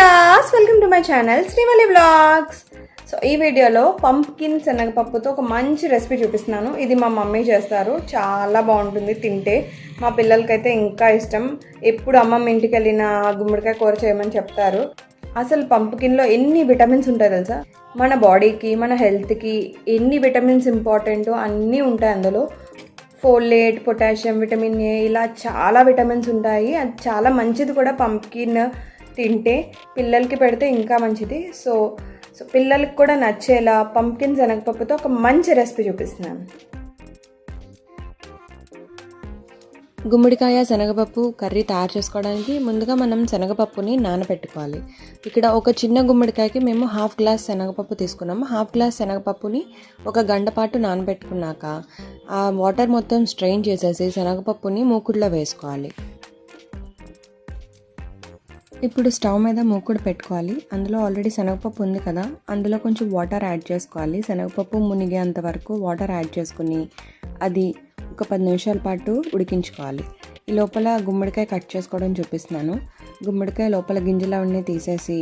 Dears welcome to my channel Srivalli blogs so ఈ వీడియోలో pumpkin శనగపప్పుతో ఒక మంచి రెసిపీ చూపిస్తున్నాను. ఇది మా మమ్మీ చేస్తారు. చాలా బాగుంటుంది తింటే. మా పిల్లలకైతే ఇంకా ఇష్టం. ఎప్పుడు అమ్మమ్మ ఇంటికి వెళ్ళిన గుమ్మడికాయ కూర చేయమని చెప్తారు. అసలు పంప్కిన్లో ఎన్ని విటమిన్స్ ఉంటాయి తెలుసా? మన బాడీకి మన హెల్త్కి ఎన్ని విటమిన్స్ ఇంపార్టెంటో అన్నీ ఉంటాయి అందులో. ఫోలేట్ పొటాషియం విటమిన్ ఏ ఇలా చాలా విటమిన్స్ ఉంటాయి. అది చాలా మంచిది కూడా పంప్కిన్ తింటే పిల్లలకి పెడితే ఇంకా మంచిది. సో సో పిల్లలకి కూడా నచ్చేలా పంప్కిన్ శనగపప్పుతో ఒక మంచి రెసిపీ చూపిస్తున్నాను. గుమ్మడికాయ శనగపప్పు కర్రీ తయారు చేసుకోవడానికి ముందుగా మనం శనగపప్పుని నానబెట్టుకోవాలి ఇక్కడ ఒక చిన్న గుమ్మడికాయకి మేము హాఫ్ గ్లాస్ శనగపప్పు తీసుకున్నాము. హాఫ్ గ్లాస్ శనగపప్పుని ఒక గంట పాటు నానబెట్టుకున్నాక ఆ వాటర్ మొత్తం స్ట్రెయిన్ చేసేసి శనగపప్పుని మూకుడులో వేసుకోవాలి. ఇప్పుడు స్టవ్ మీద మూకుడు పెట్టుకోవాలి. అందులో ఆల్రెడీ శనగపప్పు ఉంది కదా అందులో కొంచెం వాటర్ యాడ్ చేసుకోవాలి. శనగపప్పు మునిగేంత వరకు వాటర్ యాడ్ చేసుకుని అది ఒక పది నిమిషాల పాటు ఉడికించుకోవాలి. ఈ లోపల గుమ్మడికాయ కట్ చేసుకోవడం చూపిస్తున్నాను. గుమ్మడికాయ లోపల గింజలా ఉండి తీసేసి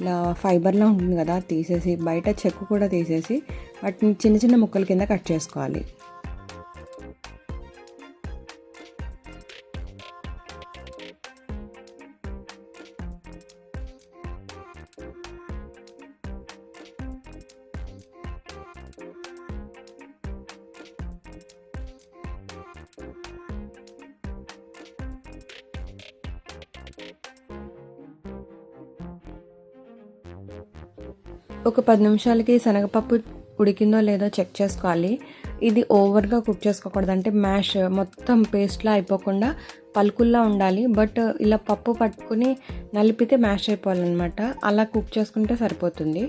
ఇలా ఫైబర్లా ఉంటుంది కదా తీసేసి బయట చెక్కు కూడా తీసేసి వాటిని చిన్న చిన్న ముక్కల కింద కట్ చేసుకోవాలి. ఒక పది నిమిషాలకి శనగపప్పు ఉడికిందో లేదో చెక్ చేసుకోవాలి. ఇది ఓవర్గా కుక్ చేసుకోకూడదు. అంటే మ్యాష్ మొత్తం పేస్ట్లా అయిపోకుండా పలుకుల్లా ఉండాలి. బట్ ఇలా పప్పు పట్టుకుని నలిపితే మ్యాష్ అయిపోవాలన్నమాట. అలా కుక్ చేసుకుంటే సరిపోతుంది.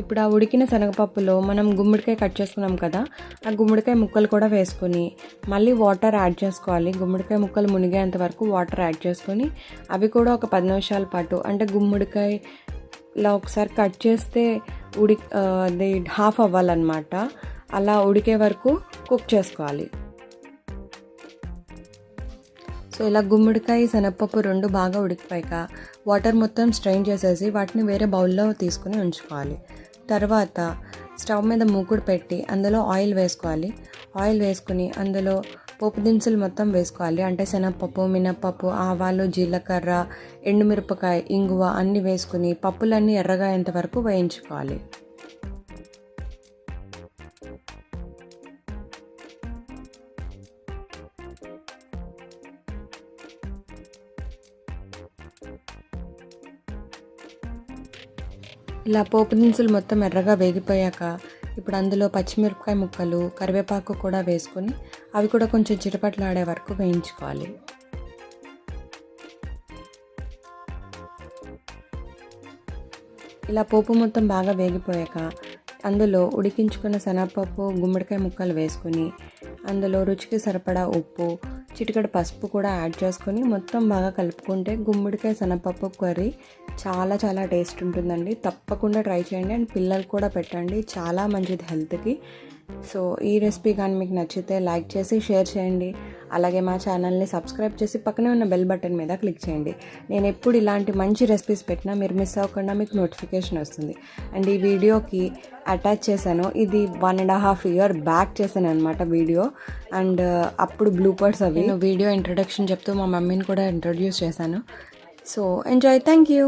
ఇప్పుడు ఆ ఉడికిన శనగపప్పులో మనం గుమ్మడికాయ కట్ చేసుకున్నాం కదా ఆ గుమ్మడికాయ ముక్కలు కూడా వేసుకొని మళ్ళీ వాటర్ యాడ్ చేసుకోవాలి. గుమ్మడికాయ ముక్కలు మునిగేంత వరకు వాటర్ యాడ్ చేసుకొని అవి కూడా ఒక పది నిమిషాల పాటు అంటే గుమ్మడికాయ ఇలా ఒకసారి కట్ చేస్తే ఉడి అది హాఫ్ అవ్వాలన్నమాట. అలా ఉడికే వరకు కుక్ చేసుకోవాలి. సో ఇలా గుమ్మడికాయ శనగపప్పు రెండు బాగా ఉడికిపోయాక వాటర్ మొత్తం స్ట్రెయిన్ చేసేసి వాటిని వేరే బౌల్లో తీసుకుని ఉంచుకోవాలి. తర్వాత స్టవ్ మీద మూకుడు పెట్టి అందులో ఆయిల్ వేసుకోవాలి. ఆయిల్ వేసుకుని అందులో పోపు దినుసులు మొత్తం వేసుకోవాలి. అంటే శనగపప్పు మినప్పప్పు ఆవాలు జీలకర్ర ఎండుమిరపకాయ ఇంగువ అన్నీ వేసుకుని పప్పులన్నీ ఎర్రగా అయ్యేంత వరకు వేయించుకోవాలి. ఇలా పోపు దినుసులు మొత్తం ఎర్రగా వేగిపోయాక ఇప్పుడు అందులో పచ్చిమిరపకాయ ముక్కలు కరివేపాకు కూడా వేసుకొని అవి కూడా కొంచెం చిటపట్లాడే వరకు వేయించుకోవాలి. ఇలా పోపు మొత్తం బాగా వేగిపోయాక అందులో ఉడికించుకున్న శనగపప్పు గుమ్మడికాయ ముక్కలు వేసుకొని అందులో రుచికి సరిపడా ఉప్పు చిటికడ పసుపు కూడా యాడ్ చేసుకొని మొత్తం బాగా కలుపుకుంటే గుమ్మడికాయ శనగపప్పు కర్రీ చాలా చాలా టేస్ట్ ఉంటుందండి. తప్పకుండా ట్రై చేయండి అండ్ పిల్లలు కూడా పెట్టండి. చాలా మంచిది హెల్త్కి. సో ఈ రెసిపీ కానీ మీకు నచ్చితే లైక్ చేసి షేర్ చేయండి. అలాగే మా ఛానల్ని సబ్స్క్రైబ్ చేసి పక్కనే ఉన్న బెల్ బటన్ మీద క్లిక్ చేయండి. నేను ఎప్పుడు ఇలాంటి మంచి రెసిపీస్ పెట్టినా మీరు మిస్ అవ్వకుండా మీకు నోటిఫికేషన్ వస్తుంది. అండ్ ఈ వీడియోకి అటాచ్ చేశాను. ఇది one and half year back చేశాను అనమాట వీడియో. అండ్ uh, అప్పుడు బ్లూపర్స్ అవి. వీడియో ఇంట్రొడక్షన్ చెప్తూ మా మమ్మీని కూడా ఇంట్రొడ్యూస్ చేశాను. So enjoy thank you